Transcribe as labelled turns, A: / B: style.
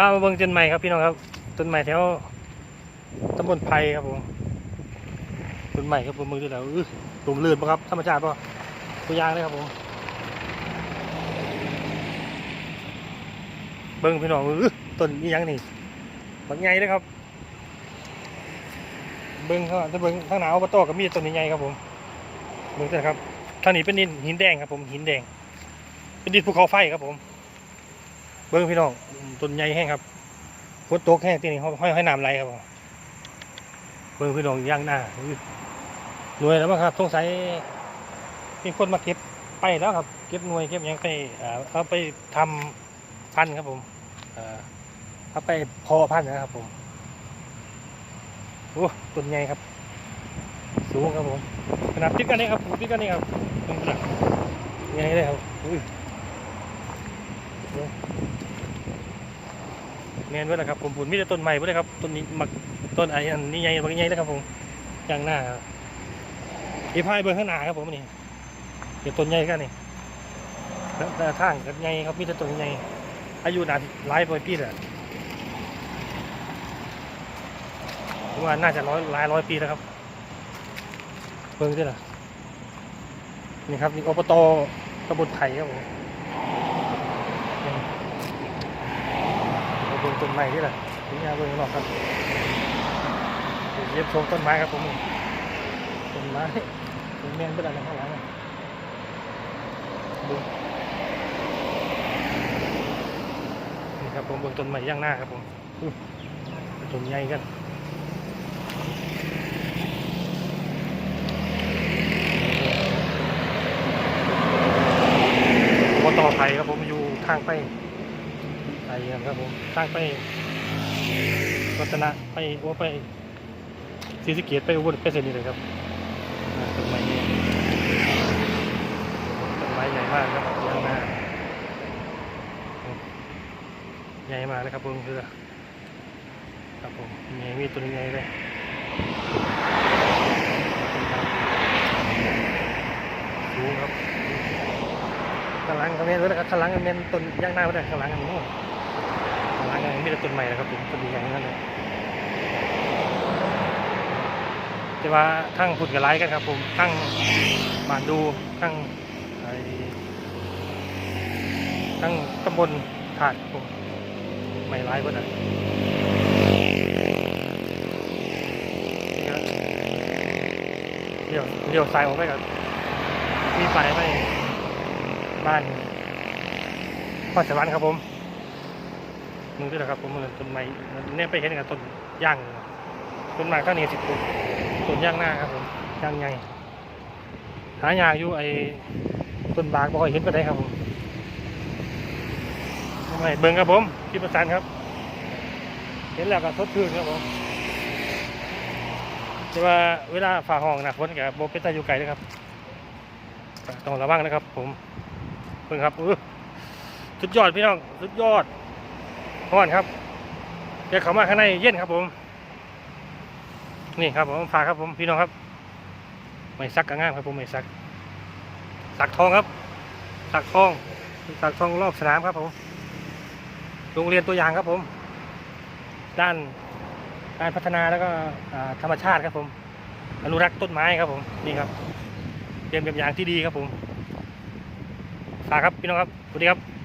A: พามาเบิ่งต้นไม้ครับพี่น้องครับต้นไม้แถวตำบลไผ่ครับผมต้นไม้ครับผมมือที่แล้วอื้อตุ่มลื่นปะครับธรรมชาติปะตัวยางเลยครับผมเบิ่งพี่น้องอื้อต้นนี้ยังนี่บางใหญ่เลยครับ เบิ่งเขาถ้าเบิ่งข้างหนาวอบตก็มีต้นใหญ่ครับผมเบิ่งเถอะครับทางนี้เป็นดินหินแดงครับผมหินแดง เป็นดินภูเขาไฟครับผม เบิ้งพี่น้องต้นใหญ่แห้งครับฝนตกแห้งที่นี่ห้อยห้อยน้ำไหลครับเบิ้งพี่น้องย่างหน้าหน่วยแล้วมั้งครับสงสัยมีคนมาเก็บไปแล้วครับ เก็บหน่วยเก็บยังไปเอาไปทำพันครับผมเอาไปพอพันนะครับผมโอ้ต้นใหญ่ครับ สูงครับผมขนาดติดกันนี่ครับติดกันนี่ครับเบิ่งขนาดใหญ่เลยครับอุ้ย แมนไว้แล้วครับผมผุนมีแต่ต้นใหม่ไว้เลยครับต้นนี้มักต้นไอ้อันนี้ใหญ่บางใหญ่เลยครับผมอย่างหน้าครับอีพายเบอร์ข้างหน้าครับผมนี่เดี๋ยวต้นใหญ่กันนี่แล้วแต่ทางกันใหญ่ครับมีแต่ต้นใหญ่อายุนานหลายร้อยปีแหละผมว่าน่าจะร้อยหลายร้อยปีแล้วครับเบิ่งด้วยล่ะนี่ครับนี่อบตตำบลไผ่ครับผม เราเบิ่ง ต้นไม้นี่แหละนี่ยาเบิ่งข้างนอกครับเย็บชมต้นไม้ครับผมต้นไม้ต้นแมงเป็นอะไรข้างหลังดูนี่ครับผมเบิ่งต้นไม้ย่างหน้าครับผมต้นใหญ่กันอบตไทยครับผมอยู่ทางไป ไปกันครับผมสร้างไปรัตนะไปโอ้ไปศรีสะเกดไปอุบลไปเสนีเลยครับต้นไม้นี่ต้นไม้ใหญ่มากครับยาวมากใหญ่มากเลยครับผมคือครับผมใหญ่มีตัวใหญ่เลยสูงครับข้างหลังก็เมนไว้แล้วครับข้างหลังก็เมนต้นย่างหน้าไว้เลยข้างหลังอันานมีแต่ต้นใหม่นะครับผมต้นใหญ่ๆทั้งนั้นเลยแต่ว่าทั้งผุดกับไรกันครับผมทั้งบานดูทั้งทั้งตำบลถาดครับผมไม่ร้ายเพื่อนอะนี่ครับเดี๋ยวเดี๋ยวสายออกไปกับมีไฟไปบ้านพ่อสวรรค์ครับผม มึงด้วยนะครับ ผมต้นไม้เนี่ยไปเห็นกับต้นย่างต้นไม้ข้างนี้สิบต้นต้นย่างหน้าครับผมย่างใหญ่หายากอยู่ไอ้ต้นบากบ่ค่อยเห็นก็ได้ครับผมทำไมเบิ่งครับผมคิดประสานครับ เห็นแล้วก็ทดทืนครับผมแต่ว่าเวลาฝ่าห้องหนะฝนกับโบเป็นตาอยู่ไกลนะครับต้องระวังนะครับ ผมเบิ่งครับเออสุดยอดพี่น้องสุดยอด ร้อนครับเดี๋ยวเขามาข้างในเย็นครับผม นี่ครับผมฝากครับผมพี่น้องครับ ไม่ซักกระง่ามครับผมไม่ซัก สักทองครับ สักทองสักทองรอบสนามครับผม โรงเรียนตัวอย่างครับผม ด้านการพัฒนาแล้วก็ธรรมชาติครับผม อนุรักษ์ต้นไม้ครับผมนี่ครับเป็นแบบอย่างที่ดีครับผมฝากครับพี่น้องครับสวัสดีครับ